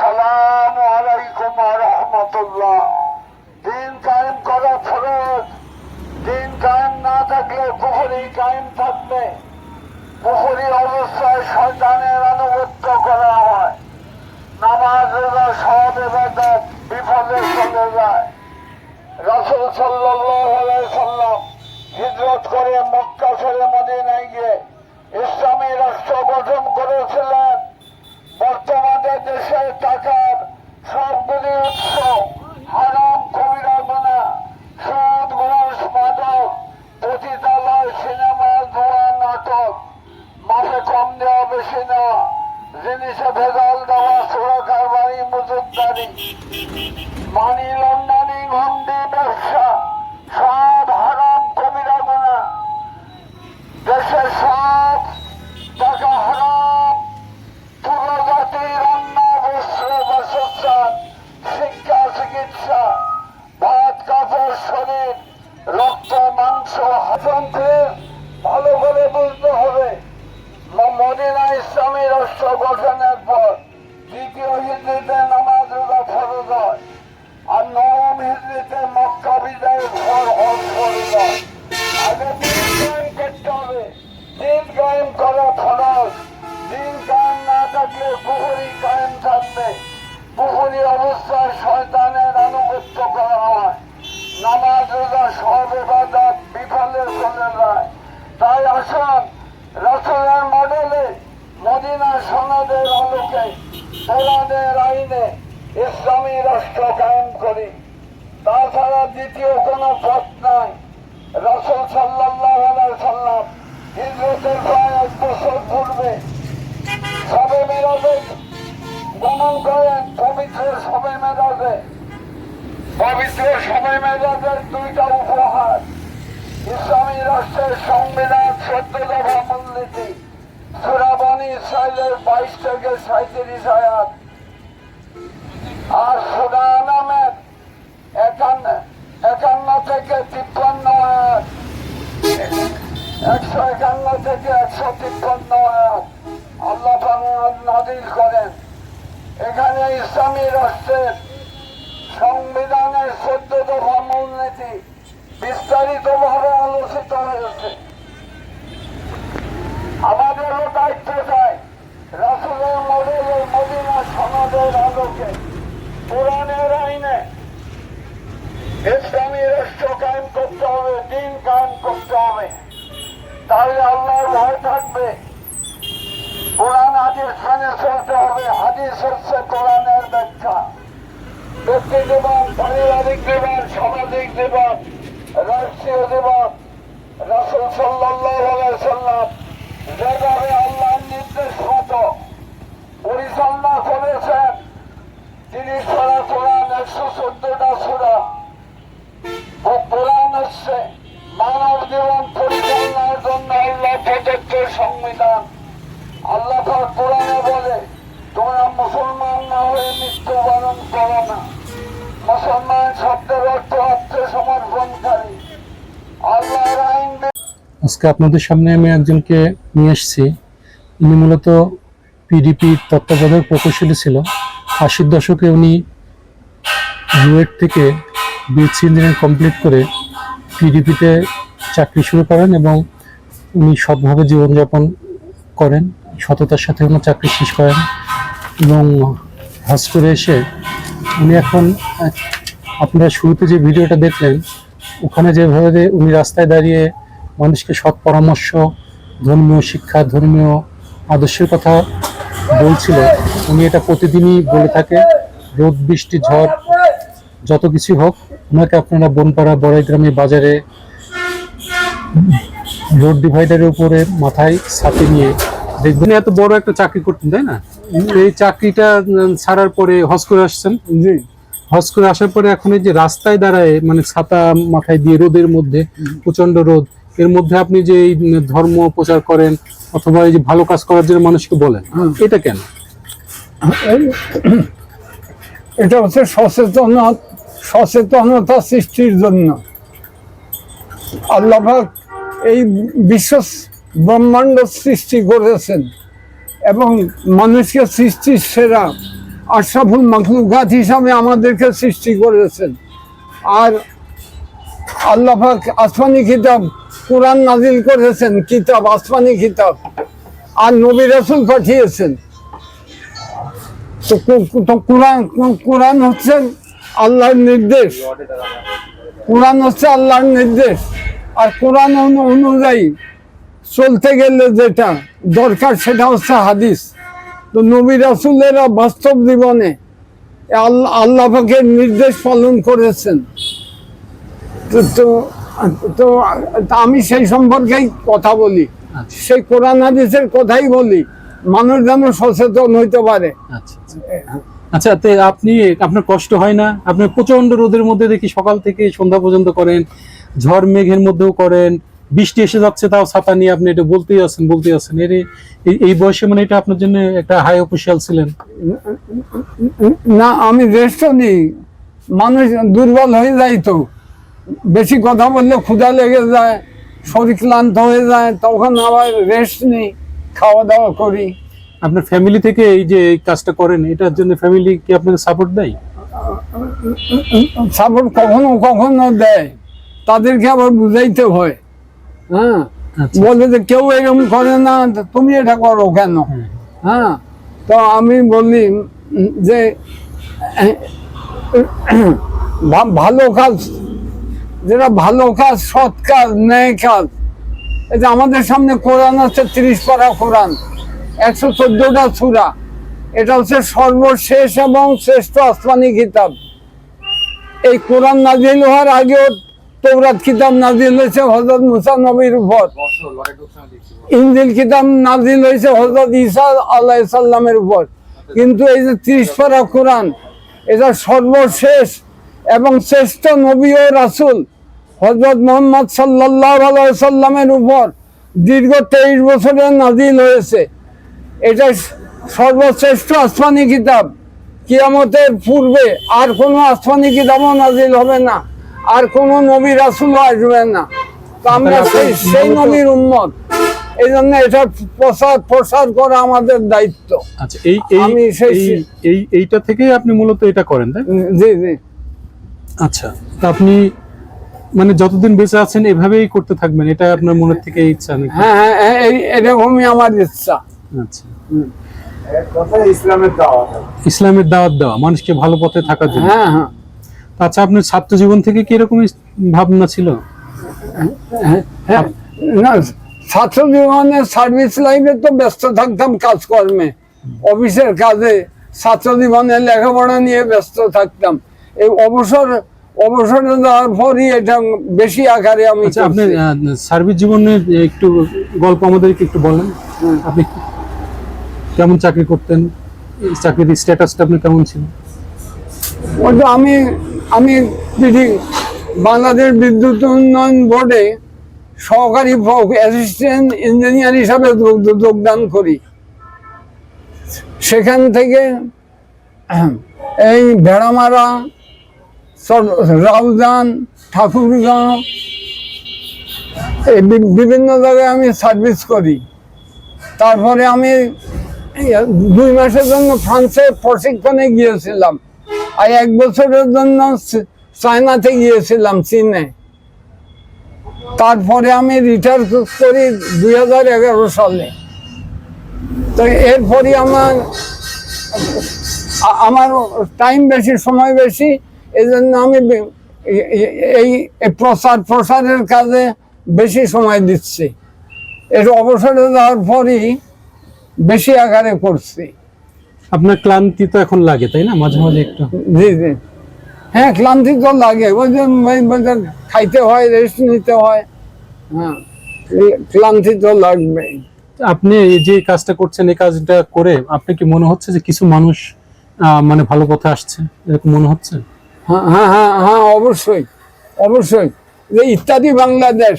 সালাম আলাইকুম রহমতুল্লাহ। দিন কায়েম করা ফরজ। দিন কায়েম না থাকলে পুকুরি কায়েম থাকবে। পুকুরি অবস্থায় শয়তানের আনুগত্য করা হয়। নামাজ, রোজা সব এবাদত বিফলে চলে যায়। রাসূল আলাইহি সাল্লাম হিজরত করে মক্কা ছেড়ে মদিনায় গিয়ে ইসলামী রাষ্ট্র গঠন করেছিলেন। বর্তমানে দেশের টাকার সবগুলি উৎস হারাম কবিরা গোনা সুদ, ঘুষ, মাদক, পতিতালয়, সিনেমা, জোয়া, নাটক, মাসে কম দেওয়া, বেশি নেওয়া, জিনিসে ভেজাল দেওয়া, চোরা কারবারি মজুদারি মানি লন্ডারিং, হুন্ডি, ব্যবসা, সব করা ফরজ দিন কায়েম না থাকলে পুকুরি কায়েম থাকবে। পুকুরি অবস্থায় শয়তানের আনুগত্য করা হয়। নামাজ রোজা সব এবাদত বিফলে চলে যায় তাই আসুন রসুলের মডেলে মদিনা সনদের আলোকে কোরআনের আইনে ইসলামী রাষ্ট্র কায়েম করি। তাছাড়া দ্বিতীয় কোনো পথ নাই। রসুল সাল্লাহ সাল্লাম হিজরতের প্রায় বছর পূর্বে সবে মেরাজে গমন করেন পবিত্র সবে মেরাজে পবিত্র সবে মেরাজের দুইটা উপহার। ইসলামী রাষ্ট্রের সংবিধান চোদ্দ দফা মূলনীতি। সুরাবানী ইসরায়েলের বাইশ থেকে সাঁত্রিশ আয়াত। আর সুরা একান্ন একান্ন থেকে তিপ্পান্ন আয়াত। একশো একান্ন থেকে একশো তিপ্পান্ন আয়াত আল্লাহ নাদিল করেন এখানে ইসলামী রাষ্ট্রের সংবিধানের চোদ্দ দফা মূলনীতি বিস্তারিত ভাবে আলোচিত হয়েছে আমাদেরও দায়িত্ব চাই রাসুলের মডেল ও মদিনা সমাজের আলোকে পুরাণের আইনে ইসলামী রাষ্ট্র কায়েম করতে হবে দিন কায়েম করতে হবে তাহলে আল্লাহর ভয় থাকবে। কোরআন হাদিস মেনে চলতে হবে। হাদিস হচ্ছে কোরআনের ব্যাখ্যা। ব্যক্তি জীবন পারিবারিক জীবন, সামাজিক জীবন, রাষ্ট্রীয় জীবন, রাসুল সাল্লাহ সাল্লাম যেভাবে আল্লাহর নির্দেশ মতো পরিচালনা করেছেন, তিনি ছড়া কোরআন একশো চোদ্দটা সুরা সংবিধান আল্লাহ কোরআনে বলে, তোমরা মুসলমান না হয়ে মৃত্যুবরণ করো না। মুসলমান শব্দের অর্থ আত্মসমর্পণকারী আল্লাহর আইন আজকে আপনাদের সামনে আমি একজনকে নিয়ে এসেছি। ইনি মূলত পিডিপির তত্ত্বাবধায়ক প্রকৌশলী ছিল। আশির দশকে উনি রুয়েট থেকে বিএসসি ইঞ্জিনিয়ারিং কমপ্লিট করে পিডিপিতে চাকরি শুরু করেন এবং উনি সৎভাবে জীবনযাপন করেন, সততার সাথে উনি চাকরি শেষ করেন এবং হজ করে এসে উনি এখন, আপনারা শুরুতে যে ভিডিওটা দেখলেন, ওখানে যেভাবে উনি রাস্তায় দাঁড়িয়ে মানুষকে সৎ পরামর্শ, ধর্মীয় শিক্ষা, ধর্মীয় আদর্শের কথা বলছিল, উনি এটা প্রতিদিনই বলে থাকে, রোদ, বৃষ্টি, ঝড়, যত কিছু হোক, ওনাকে আপনারা বনপাড়া বড়াই গ্রামে বাজারে রোড ডিভাইডারের উপরে মাথায় ছাতি নিয়ে দেখবেন। এত বড় একটা চাকরি করতেন তাই না? এই চাকরিটা ছাড়ার পরে হজ করে আসছেন? জি। হজ করে আসার পরে এখন এই যে রাস্তায় দাঁড়ায় মানে ছাতা মাথায় দিয়ে রোদের মধ্যে প্রচণ্ড রোদ এর মধ্যে আপনি যে এই ধর্ম প্রচার করেন অথবা এই যে ভালো কাজ করার জন্য মানুষকে বলেন। এটা কেন? এটা হচ্ছে সচেতন সচেতনতা সৃষ্টির জন্য। আল্লাহাক এই বিশ্ব ব্রহ্মাণ্ড সৃষ্টি করেছেন এবং মানুষকে সৃষ্টির সেরা আশরাফুল মখলুকাত হিসাবে আমাদেরকে সৃষ্টি করেছেন। আর আল্লাহ পাক আসমানি কিতাব কোরআন নাজিল করেছেন, কিতাব, আসমানি কিতাব। আর নবী রাসূল পাঠিয়েছেন। তো কোরআন কোরআন হচ্ছে আল্লাহর নির্দেশ। কোরআন হচ্ছে আল্লাহর নির্দেশ। আর কোরআন অনু- অনুযায়ী চলতে গেলে যেটা দরকার সেটা হচ্ছে হাদিস। তো নবী রাসুলেরা বাস্তব জীবনে আল্লাহ আল্লাহ পাকের নির্দেশ পালন করেছেন। তো তো- তো তো আমি সেই সম্পর্কেই কথা বলি। আচ্ছা। সেই কোরআন হাদিসের কথাই বলি। মানুষ যেন সচেতন হইতে পারে। আচ্ছা আচ্ছা। আচ্ছা তো আপনি আপনার কষ্ট হয় না? আপনি প্রচণ্ড রোদের মধ্যে দেখি সকাল থেকে সন্ধ্যা পর্যন্ত করেন। ঝড় মেঘের মধ্যেও করেন বৃষ্টি এসে যাচ্ছে তাও ছাতা নিয়ে আপনি এটা বলতেই আছেন বলতেই আছেন। এর এই- এই বয়সে মানে এটা আপনার জন্য একটা হাই অফিসিয়াল ছিলেন। না আমি রেস্টও নিই। মানুষ দুর্বল হয়ে যায় তো। বেশি কথা বললে ক্ষুধা লেগে যায় শরীর ক্লান্ত হয়ে যায় তখন আবার রেস্ট নিই খাওয়া দাওয়া করি। আপনার ফ্যামিলি থেকে এই যে এই কাজটা করেন এটার জন্য ফ্যামিলি কি আপনাকে সাপোর্ট দেয়? সাপোর্ট কখনো কখনো দেয়। তাদেরকে আবার বুঝাইতে হয়। হ্যাঁ? আচ্ছা। বলে যে কেউ এরকম করে না তুমি এটা করো কেন? হ্যাঁ। হ্যাঁ। তো আমি বলি যে ভালো কাজ যেটা ভালো কাজ সৎ কাজ ন্যায় কাজ। এই যে আমাদের সামনে কোরআন আছে তিরিশ পারা কোরআন একশো চোদ্দটা সুরা। এটা হচ্ছে সর্বশেষ এবং শ্রেষ্ঠ আসমানি কিতাব। এই কোরআন নাজিল হওয়ার আগেও তৌরাত কিতাব নাজিল হয়েছে হজরত মুসা নবীর উপর। ইঞ্জিল কিতাব নাজিল হয়েছে হজরত ঈসা আল্লাহ সাল্লামের উপর। কিন্তু এই যে ত্রিশ পারা কোরআন এটা সর্বশেষ এবং শ্রেষ্ঠ নবী ও রাসুল হজরত মোহাম্মদ সাল্লাহ সাল্লামের উপর দীর্ঘ তেইশ বছরের নাজিল হয়েছে। এটা সর্বশ্রেষ্ঠ আসমানি কিতাব কিয়ামতের পূর্বে আর কোনো আসমানি কিতাবও নাজিল হবে না। আর কোনো নবী রাসুলও আসবে না। তো আমরা সেই সেই নবীর উম্মত। এই জন্য এটা প্রসার প্রসার করা আমাদের দায়িত্ব। আচ্ছা এই এই আমি সেই- এই- এই এইটা থেকেই আপনি মূলত এটা করেন তাই? জি জি। আচ্ছা তা আপনি মানে যতদিন বেঁচে আছেন এভাবেই করতে থাকবেন এটা আপনার মনের থেকে ইচ্ছা নাকি? হ্যাঁ হ্যাঁ হ্যাঁ, এই- এরকমই আমার ইচ্ছা। আচ্ছা। ইসলামের দাওয়াত। ইসলামের দাওয়াত দেওয়া মানুষকে ভালো পথে থাকার জন্য। হ্যাঁ হ্যাঁ। আচ্ছা আপনার ছাত্র জীবন থেকে কি এরকম ভাবনা ছিল? হ্যাঁ, না ছাত্র জীবনে সার্ভিস লাইফে তো ব্যস্ত থাকতাম কাজকর্মে। অফিসের কাজে ছাত্র জীবনে লেখাপড়া নিয়ে ব্যস্ত থাকতাম। এই অবসর অবসরে যাওয়ার পরই এটা বেশি আকারে আমি আচ্ছা আপনি সার্ভিস জীবনের একটু গল্প আমাদেরকে একটু বলেন। আপনি কেমন চাকরি করতেন? চাকরির স্ট্যাটাসটা আপনি কেমন ছিল? আমি আমি বাংলাদেশ বিদ্যুৎ উন্নয়ন বোর্ডে সহকারী অ্যাসিস্ট্যান্ট ইঞ্জিনিয়ার হিসাবে যোগ- যোগদান করি, সেখান থেকে এই ভেড়ামারা রাউজান ঠাকুরগাঁও এই বিভিন্ন জায়গায় আমি সার্ভিস করি। তারপরে আমি দুই মাসের জন্য ফ্রান্সে প্রশিক্ষণে গিয়েছিলাম। আর এক বছরের জন্য চায়নাতে গিয়েছিলাম, চীনে। তারপরে আমি রিটায়ার করি দুই হাজার এগারো সালে। তো এরপরই আমার আমার টাইম বেশি, সময় বেশি এই জন্য আমি এই প্রচার প্রসারের কাজে বেশি সময় দিচ্ছি। এর অবসরে যাওয়ার পরই বেশি আকারে করছি। আপনার ক্লান্তি তো এখন লাগে তাই না? মাঝে মাঝে একটু। জি জি। হ্যাঁ ক্লান্তি তো লাগে। খাইতে হয় রেস্ট নিতে হয়। হ্যাঁ ক্ল- ক্লান্তি তো লাগবে আপনি এই যে কাজটা করছেন এই কাজটা করে আপনি কি মনে হচ্ছে যে কিছু মানুষ মানে ভালো পথে আসছে? এরকম মনে হচ্ছে? হ্যাঁ হ্যাঁ হ্যাঁ হ্যাঁ অবশ্যই। অবশ্যই। যে ইত্যাদি বাংলাদেশ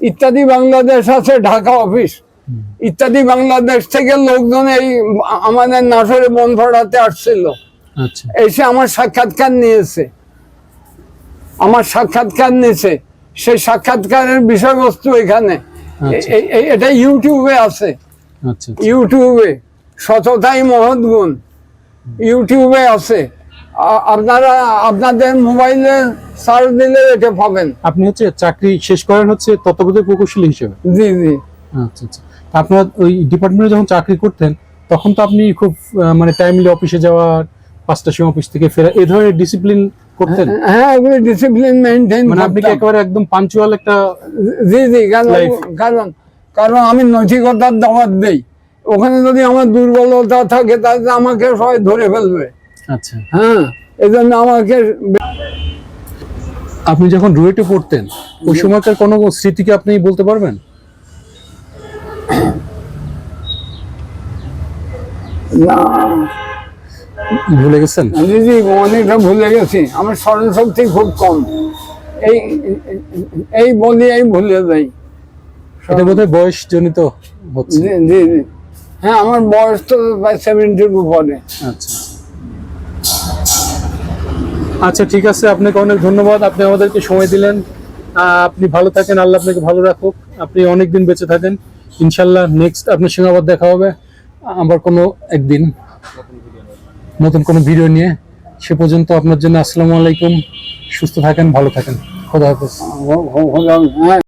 ইত্যাদি বাংলাদেশ আছে ঢাকা অফিস ইত্যাদি বাংলাদেশ থেকে লোকজন এই আমাদের নাটোরে বন ভাড়াতে আসছিল। আচ্ছা। এসে আমার সাক্ষাৎকার নিয়েছে। আমার সাক্ষাৎকার নিয়েছে। সেই সাক্ষাৎকারের বিষয়বস্তু এখানে। আচ্ছা। এটা ইউটিউবে আছে। আচ্ছা ইউটিউবে সততাই মহৎ গুণ। ইউটিউবে আছে। আপনারা আপনাদের মোবাইলে সার্চ দিলে এটা পাবেন। আপনি হচ্ছে চাকরি শেষ করেন হচ্ছে তত্ত্বাবধায়ক প্রকৌশলী হিসেবে? জি জি। আচ্ছা আচ্ছা। আপনার ওই ডিপার্টমেন্টে যখন চাকরি করতেন তখন তো আপনি খুব মানে টাইমলি অফিসে যাওয়া পাঁচটার সময় অফিস থেকে ফেরা এই ধরনের ডিসিপ্লিন করতেন? হ্যাঁ এগুলো ডিসিপ্লিন মেনটেন মানে আপনি কি একেবারে একদম পাঞ্চুয়াল একটা জি জি কারণ কারণ আমি নৈতিকতার দাওয়াত দেই। ওখানে যদি আমার দুর্বলতা থাকে তাহলে আমাকে সবাই ধরে ফেলবে। আচ্ছা। হ্যাঁ এই জন্য আমাকে আপনি যখন রুয়েটে পড়তেন ওই সময়কার কোনো স্মৃতিকে আপনি বলতে পারবেন? না। ভুলে গেছেন? জি অনেকটা ভুলে গেছি। আমার স্মরণ শক্তি খুব কম। এই এই বলি এই ভুলে যাই। এটা বোধহয় বয়স জনিত হচ্ছে। জি জি হ্যাঁ আমার বয়স তো সেভেন্টির উপরে আচ্ছা। আচ্ছা ঠিক আছে আপনাকে অনেক ধন্যবাদ। আপনি আমাদেরকে সময় দিলেন। আপনি ভালো থাকেন আল্লাহ আপনাকে ভালো রাখুক। আপনি অনেক দিন বেঁচে থাকেন। ইনশাল্লাহ নেক্সট আপনার সঙ্গে আবার দেখা হবে। আবার কোনো একদিন। নতুন কোনো ভিডিও নিয়ে। সে পর্যন্ত আপনার জন্য আসসালামু আলাইকুম। সুস্থ থাকেন, ভালো থাকেন। খোদা হাফেজ। হ্যাঁ।